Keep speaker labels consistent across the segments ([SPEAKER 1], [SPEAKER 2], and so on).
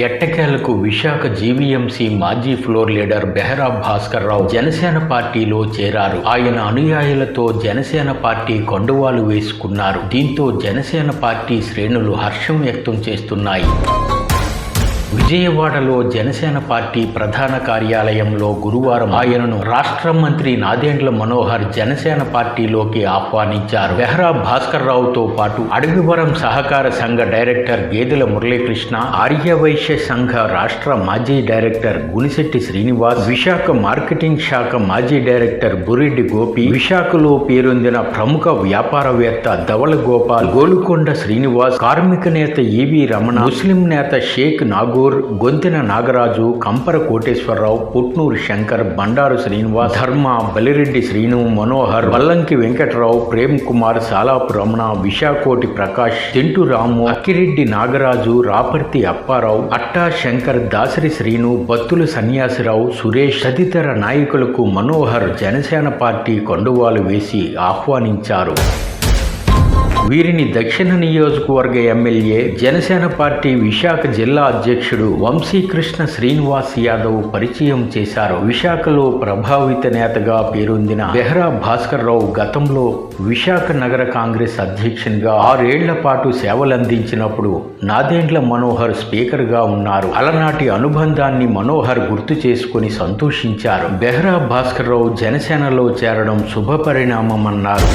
[SPEAKER 1] ఎట్టకేలకు విశాఖ జీవీఎంసీ మాజీ floor leader Behara Bhaskar Rao Janasena పార్టీలో చేరారు. ఆయన అనుయాయులతో జనసేన పార్టీ కొండవాలు వేసుకున్నారు. దీంతో జనసేన పార్టీ శ్రేణులు హర్షం వ్యక్తం చేస్తున్నాయి. విజయవాడలో జనసేన పార్టీ ప్రధాన కార్యాలయంలో గురువారం ఆయనను రాష్ట్ర మంత్రి నాదేండ్ల మనోహర్ జనసేన పార్టీలోకి ఆహ్వానించారు. బెహ్రా భాస్కర్ రావుతో పాటు అడవివరం సహకార సంఘ డైరెక్టర్ గేదెల మురళీకృష్ణ ఆర్యవైశ్య సంఘ రాష్ట్ర మాజీ డైరెక్టర్ గునిశెట్టి శ్రీనివాస్ విశాఖ మార్కెటింగ్ శాఖ మాజీ డైరెక్టర్ బురిడ్డి గోపి విశాఖలో పేరొందిన ప్రముఖ వ్యాపారవేత్త ధవళ గోపాల్ గోలుకొండ శ్రీనివాస్ కార్మిక నేత ఈవి రమణ ముస్లిం నేత షేక్ నాగూర్ గొంతెన నాగరాజు కంపర కోటేశ్వరరావు పుట్నూరు శంకర్ బండారు శ్రీనివాస్ ధర్మ బలిరెడ్డి శ్రీను మనోహర్ వల్లంకి వెంకటరావు ప్రేమ్ కుమార్ సాలాపు రమణ విశాకోటి ప్రకాష్ చింటు రాము అక్కిరెడ్డి నాగరాజు రాపర్తి అప్పారావు అట్టా శంకర్ దాసరి శ్రీను బత్తుల సన్యాసిరావు సురేష్ తదితర నాయకులకు మనోహర్ జనసేన పార్టీ కొండువాలు వేసి ఆహ్వానించారు. వీరిని దక్షిణ నియోజకవర్గ ఎమ్మెల్యే జనసేన పార్టీ విశాఖ జిల్లా అధ్యక్షుడు వంశీకృష్ణ శ్రీనివాస్ యాదవ్ పరిచయం చేశారు. విశాఖలో ప్రభావిత నేతగా పేరొందిన బెహ్రా భాస్కర్ రావు గతంలో విశాఖ నగర కాంగ్రెస్ అధ్యక్షునిగా ఆరేళ్ళ పాటు సేవలందించినప్పుడు నాదేండ్ల మనోహర్ స్పీకర్గా ఉన్నారు. అలనాటి అనుబంధాన్ని మనోహర్ గుర్తు చేసుకుని సంతోషించారు. బెహ్రా భాస్కర్ రావు జనసేనలో చేరడం శుభపరిణామమన్నారు.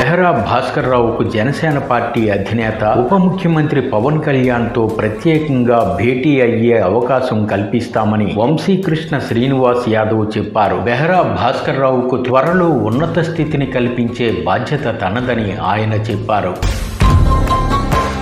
[SPEAKER 1] బెహ్రా భాస్కర్ రావుకు జనసేన పార్టీ అధినేత ఉప ముఖ్యమంత్రి పవన్ కళ్యాణ్తో ప్రత్యేకంగా భేటీ అయ్యే అవకాశం కల్పిస్తామని వంశీకృష్ణ శ్రీనివాస్ యాదవ్ చెప్పారు. బెహ్రా భాస్కర్ రావుకు త్వరలో ఉన్నత స్థితిని కల్పించే బాధ్యత తనదని ఆయన చెప్పారు.